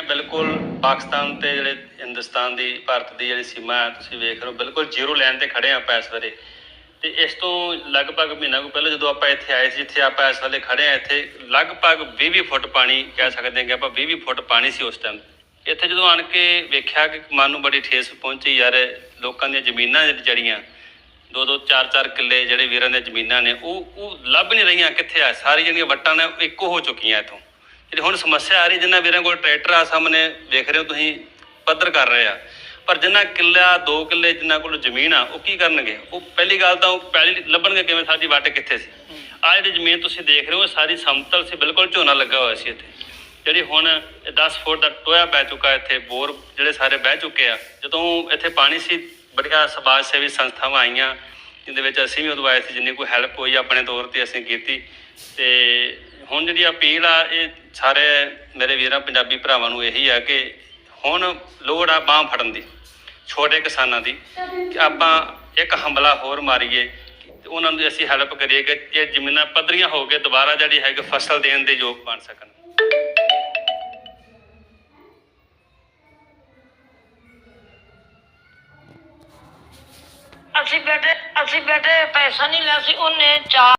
ਆ ਬਿਲਕੁਲ ਪਾਕਿਸਤਾਨ ਤੇ ਜਿਹੜੇ ਹਿੰਦੁਸਤਾਨ ਦੀ, ਭਾਰਤ ਦੀ ਜਿਹੜੀ ਸੀਮਾ ਹੈ, ਤੁਸੀਂ ਵੇਖ ਰਹੇ ਹੋ, ਬਿਲਕੁਲ ਜ਼ੀਰੋ ਲਾਈਨ ਤੇ ਖੜੇ ਆਪਾਂ ਇਸ ਵੇਲੇ। ਤੇ ਇਸ ਤੋਂ ਲਗਭਗ ਮਹੀਨਾ ਕੁ ਪਹਿਲਾਂ ਜਦੋਂ ਆਪਾਂ ਇੱਥੇ ਆਏ ਸੀ ਜਿੱਥੇ ਆਪਾਂ ਇਸ ਵੇਲੇ ਖੜੇ ਆ ਇੱਥੇ ਲਗਭਗ 20-20 ਫੁੱਟ ਪਾਣੀ ਕਹਿ ਸਕਦੇ ਹਾਂ ਕਿ ਆਪਾਂ 20-20 ਫੁੱਟ ਪਾਣੀ ਸੀ ਉਸ ਟਾਈਮ ਇੱਥੇ ਜਦੋਂ ਆਣ ਕੇ ਵੇਖਿਆ ਕਿ ਮਨ ਨੂੰ ਬੜੀ ਠੇਸ ਪਹੁੰਚੀ, ਯਾਰ ਲੋਕਾਂ ਦੀਆਂ ਜ਼ਮੀਨਾਂ ਜਿਹੜੀ ਜੜੀਆਂ ਦੋ ਦੋ ਚਾਰ ਚਾਰ ਕਿੱਲੇ ਜਿਹੜੇ ਵੀਰਾਂ ਦੀਆਂ ਜ਼ਮੀਨਾਂ ਨੇ, ਉਹ ਉਹ ਲੱਭ ਨਹੀਂ ਰਹੀਆਂ ਕਿੱਥੇ ਆ ਸਾਰੀ ਜਿਹੜੀਆਂ ਵੱਟਾਂ ਨੇ, ਉਹ ਇੱਕੋ ਹੋ ਚੁੱਕੀਆਂ ਇੱਥੋਂ। ਜਿਹੜੀ ਹੁਣ ਸਮੱਸਿਆ ਆ ਰਹੀ ਜਿੰਨਾ ਵੀਰਾਂ ਕੋਲ ਟਰੈਕਟਰ ਆ ਸਾਹਮਣੇ ਵੇਖ ਰਹੇ ਹੋ ਤੁਸੀਂ ਪੱਧਰ ਕਰ ਰਹੇ ਆ। ਪਰ ਜਿੰਨਾ ਕਿੱਲਾ ਦੋ ਕਿੱਲੇ ਜਿੰਨਾ ਕੋਲ ਜ਼ਮੀਨ ਆ ਉਹ ਕੀ ਕਰਨਗੇ? ਉਹ ਪਹਿਲੀ ਗੱਲ ਤਾਂ ਉਹ ਪਹਿਲੀ ਲੱਭਣਗੇ ਕਿਵੇਂ? ਸਾਡੀ ਵੱਟ ਕਿੱਥੇ ਸੀ? ਆ ਜਿਹੜੀ ਜ਼ਮੀਨ ਤੁਸੀਂ ਦੇਖ ਰਹੇ ਹੋ ਇਹ ਸਾਰੀ ਸਮਤਲ ਸੀ ਬਿਲਕੁਲ ਝੋਨਾ ਲੱਗਾ ਹੋਇਆ ਸੀ ਇੱਥੇ। ਜਿਹੜੀ ਹੁਣ ਇਹ 10 ਫੁੱਟ ਦਾ ਟੋਇਆ ਬਹਿ ਚੁੱਕਾ ਇੱਥੇ ਬੋਰ ਜਿਹੜੇ ਸਾਰੇ ਬਹਿ ਚੁੱਕੇ ਆ। ਜਦੋਂ ਇੱਥੇ ਪਾਣੀ ਸੀ ਬੜੀਆਂ ਸਮਾਜ ਸੇਵੀ ਸੰਸਥਾਵਾਂ ਆਈਆਂ ਜਿਹਦੇ ਵਿੱਚ ਅਸੀਂ ਵੀ ਉਦੋਂ ਆਏ ਸੀ ਜਿੰਨੀ ਕੋਈ ਹੈਲਪ ਹੋਈ ਆਪਣੇ ਤੌਰ ਤੇ ਅਸੀਂ ਕੀਤੀ। ਤੇ ਹੁਣ ਜਿਹੜੀ ਅਪੀਲ ਆ, ਇਹ ਸਾਰੇ ਮੇਰੇ ਵੀਰਾਂ, ਪੰਜਾਬੀ ਭਰਾਵਾਂ ਨੂੰ ਇਹੀ ਆ ਕਿ ਹੁਣ ਲੋੜ ਆ ਬਾਹ ਫੜਨ ਦੀ, ਛੋਟੇ ਕਿਸਾਨਾਂ ਦੀ, ਕਿ ਆਪਾਂ ਇੱਕ ਹਮਲਾ ਹੋਰ ਮਾਰੀਏ ਉਹਨਾਂ ਨੂੰ ਅਸੀਂ ਹੈਲਪ ਕਰੀਏ ਕਿ ਇਹ ਜ਼ਮੀਨਾਂ ਪੱਧਰੀਆਂ ਹੋ ਕੇ ਦੁਬਾਰਾ ਜਿਹੜੀ ਹੈ ਕਿ ਫਸਲ ਦੇਣ ਦੇ ਯੋਗ ਬਣ ਸਕਣ। ਅਸੀਂ ਬੇਟੇ ਅਸੀਂ ਬੇਟੇ ਪੈਸਾ ਨਹੀਂ ਲਿਆ ਸੀ ਉਹਨੇ ਚਾਰ